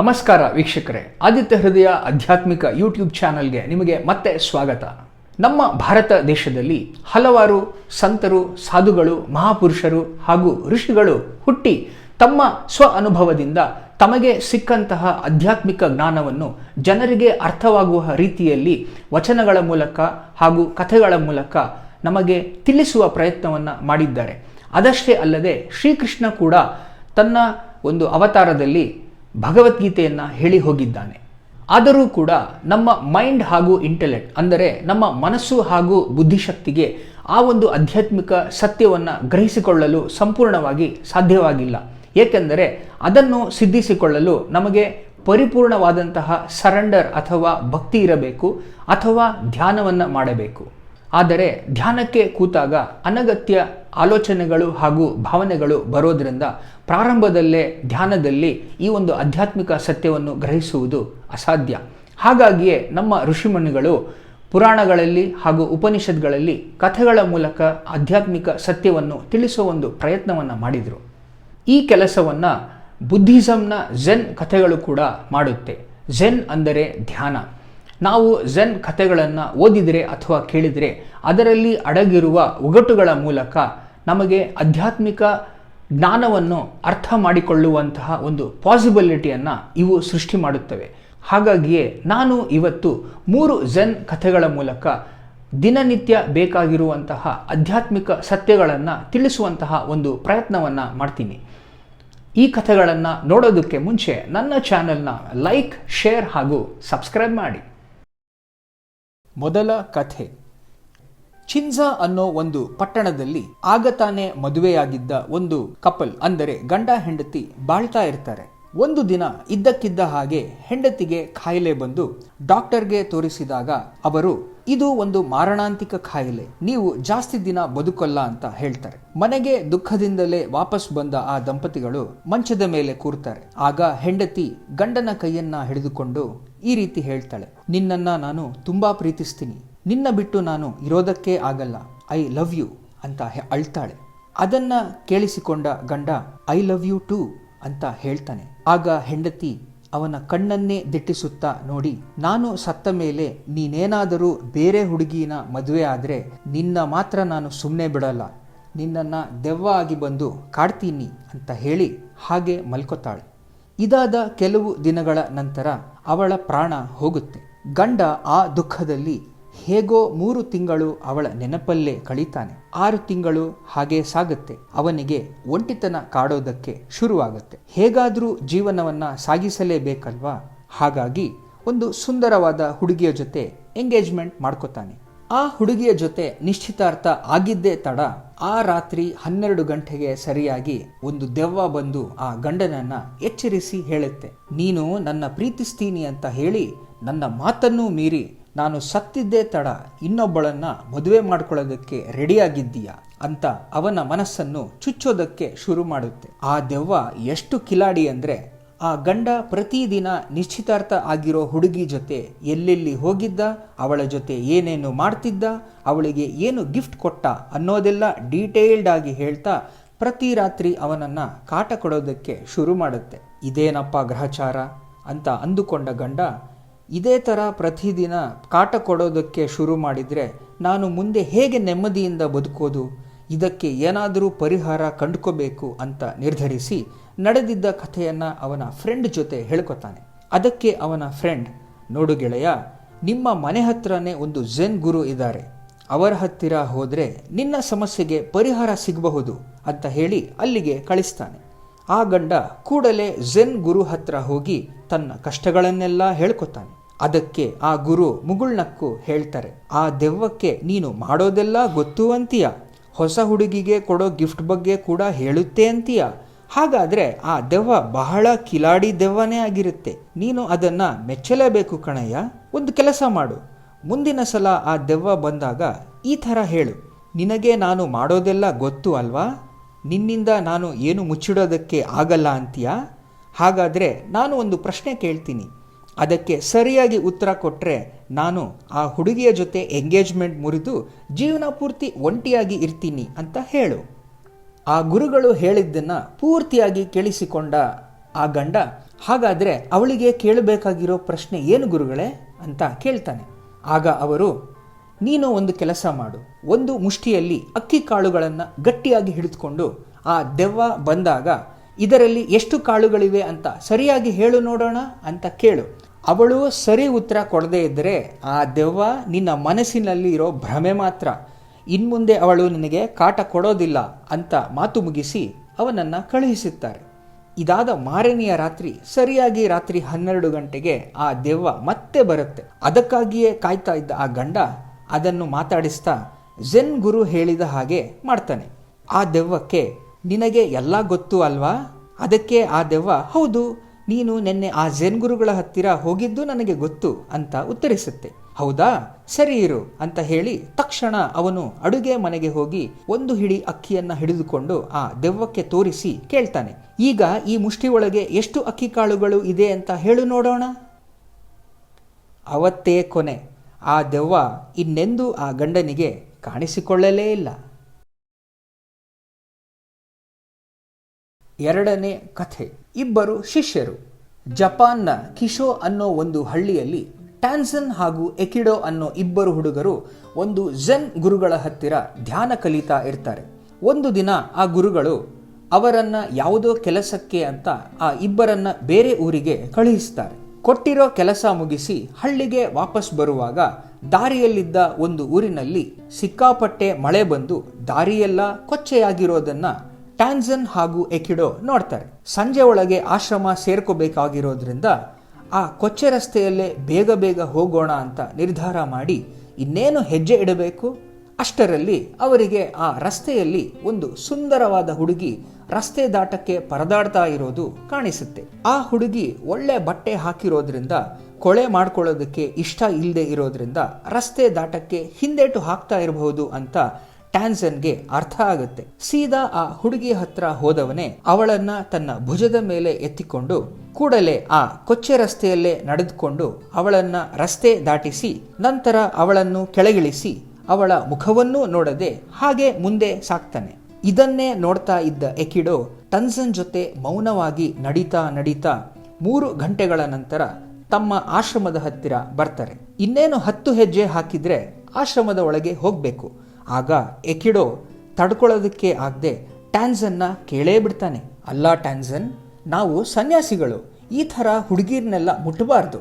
ನಮಸ್ಕಾರ ವೀಕ್ಷಕರೇ. ಆದಿತ್ಯ ಹೃದಯ ಆಧ್ಯಾತ್ಮಿಕ ಯೂಟ್ಯೂಬ್ ಚಾನಲ್ಗೆ ನಿಮಗೆ ಮತ್ತೆ ಸ್ವಾಗತ. ನಮ್ಮ ಭಾರತ ದೇಶದಲ್ಲಿ ಹಲವಾರು ಸಂತರು, ಸಾಧುಗಳು, ಮಹಾಪುರುಷರು ಹಾಗೂ ಋಷಿಗಳು ಹುಟ್ಟಿ ತಮ್ಮ ಸ್ವ ಅನುಭವದಿಂದ ತಮಗೆ ಸಿಕ್ಕಂತಹ ಆಧ್ಯಾತ್ಮಿಕ ಜ್ಞಾನವನ್ನು ಜನರಿಗೆ ಅರ್ಥವಾಗುವ ರೀತಿಯಲ್ಲಿ ವಚನಗಳ ಮೂಲಕ ಹಾಗೂ ಕಥೆಗಳ ಮೂಲಕ ನಮಗೆ ತಿಳಿಸುವ ಪ್ರಯತ್ನವನ್ನು ಮಾಡಿದ್ದಾರೆ. ಅದಷ್ಟೇ ಅಲ್ಲದೆ ಶ್ರೀಕೃಷ್ಣ ಕೂಡ ತನ್ನ ಒಂದು ಅವತಾರದಲ್ಲಿ ಭಗವದ್ಗೀತೆಯನ್ನು ಹೇಳಿ ಹೋಗಿದ್ದಾನೆ. ಆದರೂ ಕೂಡ ನಮ್ಮ ಮೈಂಡ್ ಹಾಗೂ ಇಂಟೆಲೆಕ್ಟ್ ಅಂದರೆ ನಮ್ಮ ಮನಸ್ಸು ಹಾಗೂ ಬುದ್ಧಿಶಕ್ತಿಗೆ ಆ ಒಂದು ಆಧ್ಯಾತ್ಮಿಕ ಸತ್ಯವನ್ನು ಗ್ರಹಿಸಿಕೊಳ್ಳಲು ಸಂಪೂರ್ಣವಾಗಿ ಸಾಧ್ಯವಾಗಿಲ್ಲ. ಏಕೆಂದರೆ ಅದನ್ನು ಸಿದ್ಧಿಸಿಕೊಳ್ಳಲು ನಮಗೆ ಪರಿಪೂರ್ಣವಾದಂತಹ ಸರೆಂಡರ್ ಅಥವಾ ಭಕ್ತಿ ಇರಬೇಕು ಅಥವಾ ಧ್ಯಾನವನ್ನು ಮಾಡಬೇಕು. ಆದರೆ ಧ್ಯಾನಕ್ಕೆ ಕೂತಾಗ ಅನಗತ್ಯ ಆಲೋಚನೆಗಳು ಹಾಗೂ ಭಾವನೆಗಳು ಬರೋದರಿಂದ ಪ್ರಾರಂಭದಲ್ಲೇ ಧ್ಯಾನದಲ್ಲಿ ಈ ಒಂದು ಆಧ್ಯಾತ್ಮಿಕ ಸತ್ಯವನ್ನು ಗ್ರಹಿಸುವುದು ಅಸಾಧ್ಯ. ಹಾಗಾಗಿಯೇ ನಮ್ಮ ಋಷಿಮುನಿಗಳು ಪುರಾಣಗಳಲ್ಲಿ ಹಾಗೂ ಉಪನಿಷತ್ಗಳಲ್ಲಿ ಕಥೆಗಳ ಮೂಲಕ ಆಧ್ಯಾತ್ಮಿಕ ಸತ್ಯವನ್ನು ತಿಳಿಸುವ ಒಂದು ಪ್ರಯತ್ನವನ್ನು ಮಾಡಿದರು. ಈ ಕೆಲಸವನ್ನು ಬುದ್ಧಿಸಮ್ನ ಝೆನ್ ಕಥೆಗಳು ಕೂಡ ಮಾಡುತ್ತೆ. ಝೆನ್ ಅಂದರೆ ಧ್ಯಾನ. ನಾವು ಝೆನ್ ಕಥೆಗಳನ್ನು ಓದಿದರೆ ಅಥವಾ ಕೇಳಿದರೆ ಅದರಲ್ಲಿ ಅಡಗಿರುವ ಒಗಟುಗಳ ಮೂಲಕ ನಮಗೆ ಆಧ್ಯಾತ್ಮಿಕ ಜ್ಞಾನವನ್ನು ಅರ್ಥ ಮಾಡಿಕೊಳ್ಳುವಂತಹ ಒಂದು ಪಾಸಿಬಿಲಿಟಿಯನ್ನು ಇವು ಸೃಷ್ಟಿ ಮಾಡುತ್ತವೆ. ಹಾಗಾಗಿಯೇ ನಾನು ಇವತ್ತು ಮೂರು ಝೆನ್ ಕಥೆಗಳ ಮೂಲಕ ದಿನನಿತ್ಯ ಬೇಕಾಗಿರುವಂತಹ ಆಧ್ಯಾತ್ಮಿಕ ಸತ್ಯಗಳನ್ನು ತಿಳಿಸುವಂತಹ ಒಂದು ಪ್ರಯತ್ನವನ್ನು ಮಾಡ್ತೀನಿ. ಈ ಕಥೆಗಳನ್ನು ನೋಡೋದಕ್ಕೆ ಮುಂಚೆ ನನ್ನ ಚಾನೆಲ್ನ ಲೈಕ್ ಶೇರ್ ಹಾಗೂ ಸಬ್ಸ್ಕ್ರೈಬ್ ಮಾಡಿ. ಮೊದಲ ಕಥೆ. ಚಿನ್ಜಾ ಅನ್ನೋ ಒಂದು ಪಟ್ಟಣದಲ್ಲಿ ಆಗ ತಾನೇ ಮದುವೆಯಾಗಿದ್ದ ಒಂದು ಕಪಲ್, ಅಂದರೆ ಗಂಡ ಹೆಂಡತಿ ಬಾಳ್ತಾ ಇರ್ತಾರೆ. ಒಂದು ದಿನ ಇದ್ದಕ್ಕಿದ್ದ ಹಾಗೆ ಹೆಂಡತಿಗೆ ಖಾಯಿಲೆ ಬಂದು ಡಾಕ್ಟರ್ಗೆ ತೋರಿಸಿದಾಗ ಅವರು ಇದು ಒಂದು ಮಾರಣಾಂತಿಕ ಕಾಯಿಲೆ ನೀವು ಜಾಸ್ತಿ ದಿನ ಬದುಕಲ್ಲ ಅಂತ ಹೇಳ್ತಾರೆ. ಮನೆಗೆ ದುಃಖದಿಂದಲೇ ವಾಪಸ್ ಬಂದ ಆ ದಂಪತಿಗಳು ಮಂಚದ ಮೇಲೆ ಕೂರ್ತಾರೆ. ಆಗ ಹೆಂಡತಿ ಗಂಡನ ಕೈಯನ್ನ ಹಿಡಿದುಕೊಂಡು ಈ ರೀತಿ ಹೇಳ್ತಾಳೆ, ನಿನ್ನನ್ನ ನಾನು ತುಂಬಾ ಪ್ರೀತಿಸ್ತೀನಿ. ನಿನ್ನ ಬಿಟ್ಟು ನಾನು ಇರೋದಕ್ಕೆ ಆಗಲ್ಲ. ಐ ಲವ್ ಯು ಅಂತ ಅಳ್ತಾಳೆ. ಅದನ್ನ ಕೇಳಿಸಿಕೊಂಡ ಗಂಡ, ಐ ಲವ್ ಯು ಟೂ ಅಂತ ಹೇಳ್ತಾನೆ. ಆಗ ಹೆಂಡತಿ ಅವನ ಕಣ್ಣನ್ನೇ ದಿಟ್ಟಿಸುತ್ತಾ ನೋಡಿ, ನಾನು ಸತ್ತ ಮೇಲೆ ನೀನೇನಾದರೂ ಬೇರೆ ಹುಡುಗಿನ ಮದುವೆ ಆದರೆ ನಿನ್ನ ಮಾತ್ರ ನಾನು ಸುಮ್ಮನೆ ಬಿಡಲ್ಲ. ನಿನ್ನನ್ನು ದೆವ್ವ ಆಗಿ ಬಂದು ಕಾಡ್ತೀನಿ ಅಂತ ಹೇಳಿ ಹಾಗೆ ಮಲ್ಕೊತಾಳೆ. ಇದಾದ ಕೆಲವು ದಿನಗಳ ನಂತರ ಅವಳ ಪ್ರಾಣ ಹೋಗುತ್ತೆ. ಗಂಡ ಆ ದುಃಖದಲ್ಲಿ ಹೇಗೋ ಮೂರು ತಿಂಗಳು ಅವಳ ನೆನಪಲ್ಲೇ ಕಳೀತಾನೆ. ಆರು ತಿಂಗಳು ಹಾಗೆ ಸಾಗುತ್ತೆ. ಅವನಿಗೆ ಒಂಟಿತನ ಕಾಡೋದಕ್ಕೆ ಶುರುವಾಗುತ್ತೆ. ಹೇಗಾದ್ರೂ ಜೀವನವನ್ನ ಸಾಗಿಸಲೇಬೇಕಲ್ವಾ? ಹಾಗಾಗಿ ಒಂದು ಸುಂದರವಾದ ಹುಡುಗಿಯ ಜೊತೆ ಎಂಗೇಜ್ಮೆಂಟ್ ಮಾಡ್ಕೋತಾನೆ. ಆ ಹುಡುಗಿಯ ಜೊತೆ ನಿಶ್ಚಿತಾರ್ಥ ಆಗಿದ್ದೇ ತಡ, ಆ ರಾತ್ರಿ ಹನ್ನೆರಡು ಗಂಟೆಗೆ ಸರಿಯಾಗಿ ಒಂದು ದೆವ್ವ ಬಂದು ಆ ಗಂಡನನ್ನ ಎಚ್ಚರಿಸಿ ಹೇಳುತ್ತೆ. ನೀನು ನನ್ನ ಪ್ರೀತಿಸ್ತೀನಿ ಅಂತ ಹೇಳಿ ನನ್ನ ಮಾತನ್ನೂ ಮೀರಿ ನಾನು ಸತ್ತಿದ್ದೇ ತಡ, ಇನ್ನೊಬ್ಬಳನ್ನು ಮದುವೆ ಮಾಡ್ಕೊಳ್ಳೋದಕ್ಕೆ ರೆಡಿಯಾಗಿದ್ದೀಯಾ ಅಂತ ಅವನ ಮನಸ್ಸನ್ನು ಚುಚ್ಚೋದಕ್ಕೆ ಶುರು ಮಾಡುತ್ತೆ. ಆ ದೆವ್ವ ಎಷ್ಟು ಕಿಲಾಡಿ ಅಂದರೆ, ಆ ಗಂಡ ಪ್ರತಿದಿನ ನಿಶ್ಚಿತಾರ್ಥ ಆಗಿರೋ ಹುಡುಗಿ ಜೊತೆ ಎಲ್ಲೆಲ್ಲಿ ಹೋಗಿದ್ದ, ಅವಳ ಜೊತೆ ಏನೇನು ಮಾಡ್ತಿದ್ದ, ಅವಳಿಗೆ ಏನು ಗಿಫ್ಟ್ ಕೊಟ್ಟ ಅನ್ನೋದೆಲ್ಲ ಡೀಟೇಲ್ಡ್ ಆಗಿ ಹೇಳ್ತಾ ಪ್ರತಿ ರಾತ್ರಿ ಅವನನ್ನ ಕಾಟ ಕೊಡೋದಕ್ಕೆ ಶುರು ಮಾಡುತ್ತೆ. ಇದೇನಪ್ಪ ಗ್ರಹಚಾರ? ಅಂತ ಅಂದುಕೊಂಡ ಗಂಡ ಇದೇ ಥರ ಪ್ರತಿದಿನ ಕಾಟ ಕೊಡೋದಕ್ಕೆ ಶುರು ಮಾಡಿದರೆ ನಾನು ಮುಂದೆ ಹೇಗೆ ನೆಮ್ಮದಿಯಿಂದ ಬದುಕೋದು, ಇದಕ್ಕೆ ಏನಾದರೂ ಪರಿಹಾರ ಕಂಡುಕೋಬೇಕು ಅಂತ ನಿರ್ಧರಿಸಿ ನಡೆದಿದ್ದ ಕಥೆಯನ್ನು ಅವನ ಫ್ರೆಂಡ್ ಜೊತೆ ಹೇಳ್ಕೊತಾನೆ. ಅದಕ್ಕೆ ಅವನ ಫ್ರೆಂಡ್ ನೋಡು ಗೆಳೆಯ, ನಿಮ್ಮ ಮನೆ ಹತ್ರನೇ ಒಂದು ಜೆನ್ ಗುರು ಇದ್ದಾರೆ. ಅವರ ಹತ್ತಿರ ಹೋದರೆ ನಿನ್ನ ಸಮಸ್ಯೆಗೆ ಪರಿಹಾರ ಸಿಗಬಹುದು ಅಂತ ಹೇಳಿ ಅಲ್ಲಿಗೆ ಕಳಿಸ್ತಾನೆ. ಆ ಗಂಡ ಕೂಡಲೇ ಜೆನ್ ಗುರು ಹತ್ರ ಹೋಗಿ ತನ್ನ ಕಷ್ಟಗಳನ್ನೆಲ್ಲ ಹೇಳ್ಕೊತಾನೆ. ಅದಕ್ಕೆ ಆ ಗುರು ಮುಗುಳ್ನಕ್ಕು ಹೇಳ್ತಾರೆ, ಆ ದೆವ್ವಕ್ಕೆ ನೀನು ಮಾಡೋದೆಲ್ಲ ಗೊತ್ತು ಅಂತೀಯ? ಹೊಸ ಹುಡುಗಿಗೆ ಕೊಡೋ ಗಿಫ್ಟ್ ಬಗ್ಗೆ ಕೂಡ ಹೇಳುತ್ತೆ ಅಂತೀಯ? ಹಾಗಾದರೆ ಆ ದೆವ್ವ ಬಹಳ ಕಿಲಾಡಿ ದೆವ್ವನೇ ಆಗಿರುತ್ತೆ. ನೀನು ಅದನ್ನು ಮೆಚ್ಚಲೇಬೇಕು ಕಣಯ್ಯ, ಒಂದು ಕೆಲಸ ಮಾಡು. ಮುಂದಿನ ಸಲ ಆ ದೆವ್ವ ಬಂದಾಗ ಈ ಥರ ಹೇಳು, ನಿನಗೆ ನಾನು ಮಾಡೋದೆಲ್ಲ ಗೊತ್ತು ಅಲ್ವಾ? ನಿನ್ನಿಂದ ನಾನು ಏನು ಮುಚ್ಚಿಡೋದಕ್ಕೆ ಆಗಲ್ಲ ಅಂತೀಯ? ಹಾಗಾದರೆ ನಾನು ಒಂದು ಪ್ರಶ್ನೆ ಕೇಳ್ತೀನಿ. ಅದಕ್ಕೆ ಸರಿಯಾಗಿ ಉತ್ತರ ಕೊಟ್ಟರೆ ನಾನು ಆ ಹುಡುಗಿಯ ಜೊತೆ ಎಂಗೇಜ್ಮೆಂಟ್ ಮುರಿದು ಜೀವನ ಪೂರ್ತಿ ಒಂಟಿಯಾಗಿ ಇರ್ತೀನಿ ಅಂತ ಹೇಳು. ಆ ಗುರುಗಳು ಹೇಳಿದ್ದನ್ನು ಪೂರ್ತಿಯಾಗಿ ಕೇಳಿಸಿಕೊಂಡ ಆ ಗಂಡ, ಹಾಗಾದರೆ ಅವಳಿಗೆ ಕೇಳಬೇಕಾಗಿರೋ ಪ್ರಶ್ನೆ ಏನು ಗುರುಗಳೇ ಅಂತ ಕೇಳ್ತಾನೆ. ಆಗ ಅವರು, ನೀನು ಒಂದು ಕೆಲಸ ಮಾಡು. ಒಂದು ಮುಷ್ಟಿಯಲ್ಲಿ ಅಕ್ಕಿ ಕಾಳುಗಳನ್ನು ಗಟ್ಟಿಯಾಗಿ ಹಿಡಿದುಕೊಂಡು ಆ ದೆವ್ವ ಬಂದಾಗ ಇದರಲ್ಲಿ ಎಷ್ಟು ಕಾಳುಗಳಿವೆ ಅಂತ ಸರಿಯಾಗಿ ಹೇಳು ನೋಡೋಣ ಅಂತ ಕೇಳು. ಅವಳು ಸರಿ ಉತ್ತರ ಕೊಡದೇ ಇದ್ದರೆ ಆ ದೆವ್ವ ನಿನ್ನ ಮನಸ್ಸಿನಲ್ಲಿ ಇರೋ ಭ್ರಮೆ ಮಾತ್ರ. ಇನ್ಮುಂದೆ ಅವಳು ನಿನಗೆ ಕಾಟ ಕೊಡೋದಿಲ್ಲ ಅಂತ ಮಾತು ಮುಗಿಸಿ ಅವನನ್ನು ಕಳುಹಿಸುತ್ತಾರೆ. ಇದಾದ ಮಾರನೆಯ ರಾತ್ರಿ ಸರಿಯಾಗಿ ರಾತ್ರಿ ಹನ್ನೆರಡು ಗಂಟೆಗೆ ಆ ದೆವ್ವ ಮತ್ತೆ ಬರುತ್ತೆ. ಅದಕ್ಕಾಗಿಯೇ ಕಾಯ್ತಾ ಇದ್ದ ಆ ಗಂಡ ಅದನ್ನು ಮಾತಾಡಿಸ್ತಾ ಜೆನ್ ಗುರು ಹೇಳಿದ ಹಾಗೆ ಮಾಡ್ತಾನೆ. ಆ ದೆವ್ವಕ್ಕೆ ನಿನಗೆ ಎಲ್ಲ ಗೊತ್ತು ಅಲ್ವಾ? ಅದಕ್ಕೆ ಆ ದೆವ್ವ, ಹೌದು, ನೀನು ನಿನ್ನೆ ಆ ಜೆನ್ ಗುರುಗಳ ಹತ್ತಿರ ಹೋಗಿದ್ದು ನನಗೆ ಗೊತ್ತು ಅಂತ ಉತ್ತರಿಸುತ್ತೆ. ಹೌದಾ? ಸರಿ ಇರು ಅಂತ ಹೇಳಿ ತಕ್ಷಣ ಅವನು ಅಡುಗೆ ಮನೆಗೆ ಹೋಗಿ ಒಂದು ಹಿಡಿ ಅಕ್ಕಿಯನ್ನ ಹಿಡಿದುಕೊಂಡು ಆ ದೆವ್ವಕ್ಕೆ ತೋರಿಸಿ ಕೇಳ್ತಾನೆ. ಈಗ ಈ ಮುಷ್ಟಿ ಒಳಗೆ ಎಷ್ಟು ಅಕ್ಕಿ ಕಾಳುಗಳು ಇದೆ ಅಂತ ಹೇಳು ನೋಡೋಣ. ಅವತ್ತೇ ಕೊನೆ. ಆ ದೆವ್ವ ಇನ್ನೆಂದೂ ಆ ಗಂಡನಿಗೆ ಕಾಣಿಸಿಕೊಳ್ಳಲೇ ಇಲ್ಲ. ಎರಡನೇ ಕಥೆ. ಇಬ್ಬರು ಶಿಷ್ಯರು. ಜಪಾನ್ನ ಕಿಶೋ ಅನ್ನೋ ಒಂದು ಹಳ್ಳಿಯಲ್ಲಿ ಟ್ಯಾನ್ಸನ್ ಹಾಗೂ ಎಕಿಡೋ ಅನ್ನೋ ಇಬ್ಬರು ಹುಡುಗರು ಒಂದು ಝೆನ್ ಗುರುಗಳ ಹತ್ತಿರ ಧ್ಯಾನ ಕಲಿತಾ ಇರ್ತಾರೆ. ಒಂದು ದಿನ ಆ ಗುರುಗಳು, ಅವರನ್ನ ಯಾವುದೋ ಕೆಲಸಕ್ಕೆ ಅಂತ ಆ ಇಬ್ಬರನ್ನ ಬೇರೆ ಊರಿಗೆ ಕಳುಹಿಸ್ತಾರೆ. ಕೊಟ್ಟಿರೋ ಕೆಲಸ ಮುಗಿಸಿ ಹಳ್ಳಿಗೆ ವಾಪಸ್ ಬರುವಾಗ ದಾರಿಯಲ್ಲಿದ್ದ ಒಂದು ಊರಿನಲ್ಲಿ ಸಿಕ್ಕಾಪಟ್ಟೆ ಮಳೆ ಬಂದು ದಾರಿಯೆಲ್ಲ ಕೊಚ್ಚೆಯಾಗಿರೋದನ್ನ ಟ್ಯಾನ್ಸನ್ ಹಾಗೂ ಎಕಿಡೋ ನೋಡ್ತಾರೆ. ಸಂಜೆ ಒಳಗೆ ಆಶ್ರಮ ಸೇರ್ಕೋಬೇಕಾಗಿರೋದ್ರಿಂದ ಆ ಕೊಚ್ಚೆ ರಸ್ತೆಯಲ್ಲೇ ಬೇಗ ಬೇಗ ಹೋಗೋಣ ಅಂತ ನಿರ್ಧಾರ ಮಾಡಿ ಇನ್ನೇನು ಹೆಜ್ಜೆ ಇಡಬೇಕು? ಅಷ್ಟರಲ್ಲಿ ಅವರಿಗೆ ಆ ರಸ್ತೆಯಲ್ಲಿ ಒಂದು ಸುಂದರವಾದ ಹುಡುಗಿ ರಸ್ತೆ ದಾಟಕ್ಕೆ ಪರದಾಡ್ತಾ ಇರೋದು ಕಾಣಿಸುತ್ತೆ. ಆ ಹುಡುಗಿ ಒಳ್ಳೆ ಬಟ್ಟೆ ಹಾಕಿರೋದ್ರಿಂದ, ಕೊಳೆ ಮಾಡ್ಕೊಳ್ಳೋದಕ್ಕೆ ಇಷ್ಟ ಇಲ್ಲದೆ ಇರೋದ್ರಿಂದ ರಸ್ತೆ ದಾಟಕ್ಕೆ ಹಿಂದೇಟು ಹಾಕ್ತಾ ಇರಬಹುದು ಅಂತ ಟ್ಯಾನ್ಸನ್ಗೆ ಅರ್ಥ ಆಗುತ್ತೆ. ಸೀದಾ ಆ ಹುಡುಗಿ ಹತ್ರ ಹೋದವನೇ ಅವಳನ್ನ ತನ್ನ ಭುಜದ ಮೇಲೆ ಎತ್ತಿಕೊಂಡು ಕೂಡಲೇ ಆ ಕೊಚ್ಚೆ ರಸ್ತೆಯಲ್ಲೇ ನಡೆದುಕೊಂಡು ಅವಳನ್ನ ರಸ್ತೆ ದಾಟಿಸಿ ನಂತರ ಅವಳನ್ನು ಕೆಳಗಿಳಿಸಿ ಅವಳ ಮುಖವನ್ನೂ ನೋಡದೆ ಹಾಗೆ ಮುಂದೆ ಸಾಕ್ತಾನೆ. ಇದನ್ನೇ ನೋಡ್ತಾ ಇದ್ದ ಎಕಿಡೋ ಟನ್ಸನ್ ಜೊತೆ ಮೌನವಾಗಿ ನಡೀತಾ ನಡೀತಾ ಮೂರು ಗಂಟೆಗಳ ನಂತರ ತಮ್ಮ ಆಶ್ರಮದ ಹತ್ತಿರ ಬರ್ತಾರೆ. ಇನ್ನೇನು ಹತ್ತು ಹೆಜ್ಜೆ ಹಾಕಿದ್ರೆ ಆಶ್ರಮದ ಒಳಗೆ ಹೋಗ್ಬೇಕು. ಆಗ ಎಕಿಡೋ ತಡ್ಕೊಳ್ಳೋದಕ್ಕೆ ಆಗದೆ ಟ್ಯಾನ್ಸನ್ನ ಕೇಳೇ ಬಿಡ್ತಾನೆ. ಅಲ್ಲ ಟ್ಯಾನ್ಸನ್, ನಾವು ಸನ್ಯಾಸಿಗಳು. ಈ ಥರ ಹುಡುಗಿರ್ನೆಲ್ಲ ಮುಟ್ಟಬಾರ್ದು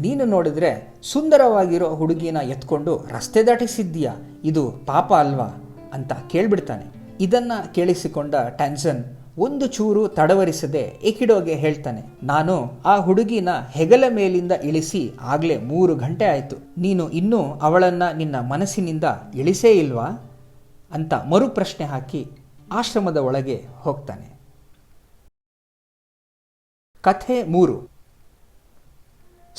ನೀನು ನೋಡಿದ್ರೆ ಸುಂದರವಾಗಿರೋ ಹುಡುಗಿನ ಎತ್ಕೊಂಡು ರಸ್ತೆ ದಾಟಿಸಿದ್ದೀಯಾ? ಇದು ಪಾಪ ಅಲ್ವಾ? ಅಂತ ಕೇಳಿಬಿಡ್ತಾನೆ. ಇದನ್ನು ಕೇಳಿಸಿಕೊಂಡ ಟ್ಯಾನ್ಸನ್ ಒಂದು ಚೂರು ತಡವರಿಸದೆ ಎಕಿಡೋಗೆ ಹೇಳ್ತಾನೆ, ನಾನು ಆ ಹುಡುಗಿನ ಹೆಗಲ ಮೇಲಿಂದ ಇಳಿಸಿ ಆಗ್ಲೇ ಮೂರು ಗಂಟೆ ಆಯ್ತು. ನೀನು ಇನ್ನೂ ಅವಳನ್ನ ನಿನ್ನ ಮನಸ್ಸಿನಿಂದ ಇಳಿಸೇ ಇಲ್ವಾ? ಅಂತ ಮರು ಪ್ರಶ್ನೆ ಹಾಕಿ ಆಶ್ರಮದ ಒಳಗೆ ಹೋಗ್ತಾನೆ. ಕಥೆ ಮೂರು.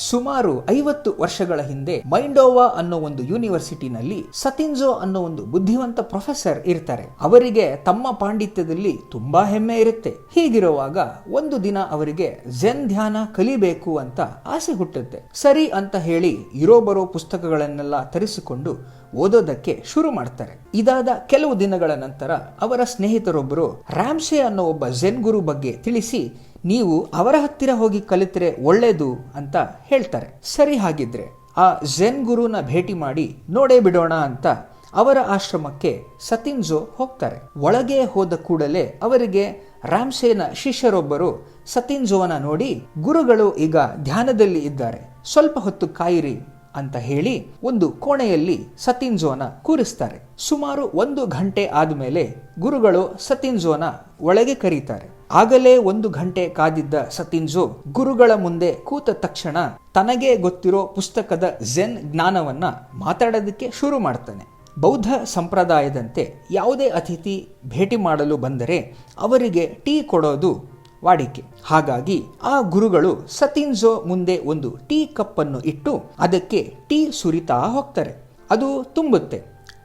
ಸುಮಾರು ಐವತ್ತು ವರ್ಷಗಳ ಹಿಂದೆ ಮೈಂಡೋವಾ ಅನ್ನೋ ಒಂದು ಯೂನಿವರ್ಸಿಟಿನಲ್ಲಿ ಸತಿನ್ಜೋ ಅನ್ನೋ ಒಂದು ಬುದ್ಧಿವಂತ ಪ್ರೊಫೆಸರ್ ಇರ್ತಾರೆ. ಅವರಿಗೆ ತಮ್ಮ ಪಾಂಡಿತ್ಯದಲ್ಲಿ ತುಂಬಾ ಹೆಮ್ಮೆ ಇರುತ್ತೆ. ಹೀಗಿರುವಾಗ ಒಂದು ದಿನ ಅವರಿಗೆ ಜೆನ್ ಧ್ಯಾನ ಕಲಿಬೇಕು ಅಂತ ಆಸೆ ಹುಟ್ಟುತ್ತೆ. ಸರಿ ಅಂತ ಹೇಳಿ ಇರೋ ಬರೋ ಪುಸ್ತಕಗಳನ್ನೆಲ್ಲ ತರಿಸಿಕೊಂಡು ಓದೋದಕ್ಕೆ ಶುರು ಮಾಡ್ತಾರೆ. ಇದಾದ ಕೆಲವು ದಿನಗಳ ನಂತರ ಅವರ ಸ್ನೇಹಿತರೊಬ್ಬರು ರಾಮ್ಸೆ ಅನ್ನೋ ಒಬ್ಬ ಜೆನ್ ಗುರು ಬಗ್ಗೆ ತಿಳಿಸಿ ನೀವು ಅವರ ಹತ್ತಿರ ಹೋಗಿ ಕಲಿತರೆ ಒಳ್ಳೇದು ಅಂತ ಹೇಳ್ತಾರೆ. ಸರಿ ಹಾಗಿದ್ರೆ ಆ ಝೆನ್ ಗುರುನ ಭೇಟಿ ಮಾಡಿ ನೋಡೇ ಬಿಡೋಣ ಅಂತ ಅವರ ಆಶ್ರಮಕ್ಕೆ ಸತಿನ್ಜೋ ಹೋಗ್ತಾರೆ. ಒಳಗೆ ಹೋದ ಕೂಡಲೇ ಅವರಿಗೆ ರಾಮ್ಸೇನ ಶಿಷ್ಯರೊಬ್ಬರು ಸತಿನ್ಜೋನ ನೋಡಿ, ಗುರುಗಳು ಈಗ ಧ್ಯಾನದಲ್ಲಿ ಇದ್ದಾರೆ, ಸ್ವಲ್ಪ ಹೊತ್ತು ಕಾಯಿರಿ ಅಂತ ಹೇಳಿ ಒಂದು ಕೋಣೆಯಲ್ಲಿ ಸತಿನ್ಜೋನ ಕೂರಿಸ್ತಾರೆ. ಸುಮಾರು ಒಂದು ಗಂಟೆ ಆದಮೇಲೆ ಗುರುಗಳು ಸತಿನ್ಜೋನ ಒಳಗೆ ಕರೀತಾರೆ. ಆಗಲೇ ಒಂದು ಗಂಟೆ ಕಾದಿದ್ದ ಸತಿನ್ಜೋ ಗುರುಗಳ ಮುಂದೆ ಕೂತ ತಕ್ಷಣ ತನಗೆ ಗೊತ್ತಿರೋ ಪುಸ್ತಕದ ಝೆನ್ ಜ್ಞಾನವನ್ನ ಮಾತಾಡೋದಕ್ಕೆ ಶುರು ಮಾಡ್ತಾನೆ. ಬೌದ್ಧ ಸಂಪ್ರದಾಯದಂತೆ ಯಾವುದೇ ಅತಿಥಿ ಭೇಟಿ ಮಾಡಲು ಬಂದರೆ ಅವರಿಗೆ ಟೀ ಕೊಡೋದು ವಾಡಿಕೆ. ಹಾಗಾಗಿ ಆ ಗುರುಗಳು ಸತಿನ್ಜೋ ಮುಂದೆ ಒಂದು ಟೀ ಕಪ್ ಅನ್ನು ಇಟ್ಟು ಅದಕ್ಕೆ ಟೀ ಸುರಿತಾ ಹೋಗ್ತಾರೆ. ಅದು ತುಂಬುತ್ತೆ.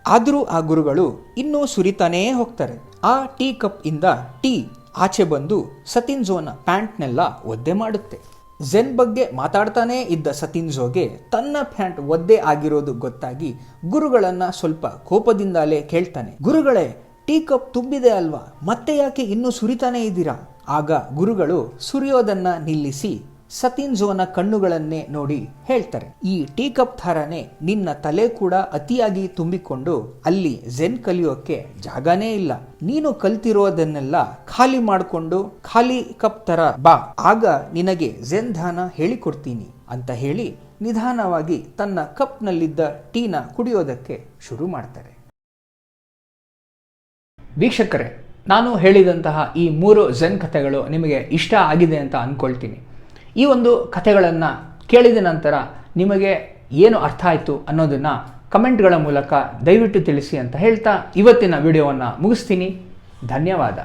ಆದರೂ ಆ ಗುರುಗಳು ಇನ್ನೂ ಸುರಿತಾನೇ ಹೋಗ್ತಾರೆ. ಆ ಟೀ ಕಪ್ ಇಂದ ಟೀ ಆಚೆ ಬಂದು ಸತಿನ್ಜೋನ ಪ್ಯಾಂಟ್ನೆಲ್ಲ ಒದ್ದೆ ಮಾಡುತ್ತೆ. ಝೆನ್ ಬಗ್ಗೆ ಮಾತಾಡ್ತಾನೇ ಇದ್ದ ಸತಿನ್ಜೋಗೆ ತನ್ನ ಪ್ಯಾಂಟ್ ಒದ್ದೆ ಆಗಿರೋದು ಗೊತ್ತಾಗಿ ಗುರುಗಳನ್ನ ಸ್ವಲ್ಪ ಕೋಪದಿಂದಲೇ ಕೇಳ್ತಾನೆ. ಗುರುಗಳೇ, ಟೀ ಕಪ್ ತುಂಬಿದೆ ಅಲ್ವಾ? ಮತ್ತೆ ಯಾಕೆ ಇನ್ನೂ ಸುರಿತಾನೇ ಇದ್ದೀರಾ? ಆಗ ಗುರುಗಳು ಸುರಿಯೋದನ್ನ ನಿಲ್ಲಿಸಿ ಸತೀನ್ಜೋನ ಕಣ್ಣುಗಳನ್ನೇ ನೋಡಿ ಹೇಳ್ತಾರೆ. ಈ ಟೀ ಕಪ್ ಥರನೇ ನಿನ್ನ ತಲೆ ಕೂಡ ಅತಿಯಾಗಿ ತುಂಬಿಕೊಂಡು ಅಲ್ಲಿ ಝೆನ್ ಕಲಿಯೋಕೆ ಜಾಗನೇ ಇಲ್ಲ. ನೀನು ಕಲ್ತಿರೋದನ್ನೆಲ್ಲ ಖಾಲಿ ಮಾಡಿಕೊಂಡು ಖಾಲಿ ಕಪ್ ತರ ಬಾ. ಆಗ ನಿನಗೆ ಝೆನ್ ಧಾನ ಹೇಳಿಕೊಡ್ತೀನಿ ಅಂತ ಹೇಳಿ ನಿಧಾನವಾಗಿ ತನ್ನ ಕಪ್ನಲ್ಲಿದ್ದ ಟೀನ ಕುಡಿಯೋದಕ್ಕೆ ಶುರು ಮಾಡ್ತಾರೆ. ವೀಕ್ಷಕರೇ, ನಾನು ಹೇಳಿದಂತಹ ಈ ಮೂರು ಝೆನ್ ಕಥೆಗಳು ನಿಮಗೆ ಇಷ್ಟ ಆಗಿದೆ ಅಂತ ಅಂದ್ಕೊಳ್ತೀನಿ ಈ ಒಂದು ಕಥೆಗಳನ್ನು ಕೇಳಿದ ನಂತರ ನಿಮಗೆ ಏನು ಅರ್ಥ ಆಯಿತು ಅನ್ನೋದನ್ನು ಕಮೆಂಟ್ಗಳ ಮೂಲಕ ದಯವಿಟ್ಟು ತಿಳಿಸಿ ಅಂತ ಹೇಳ್ತಾ ಇವತ್ತಿನ ವಿಡಿಯೋವನ್ನು ಮುಗಿಸ್ತೀನಿ. ಧನ್ಯವಾದ.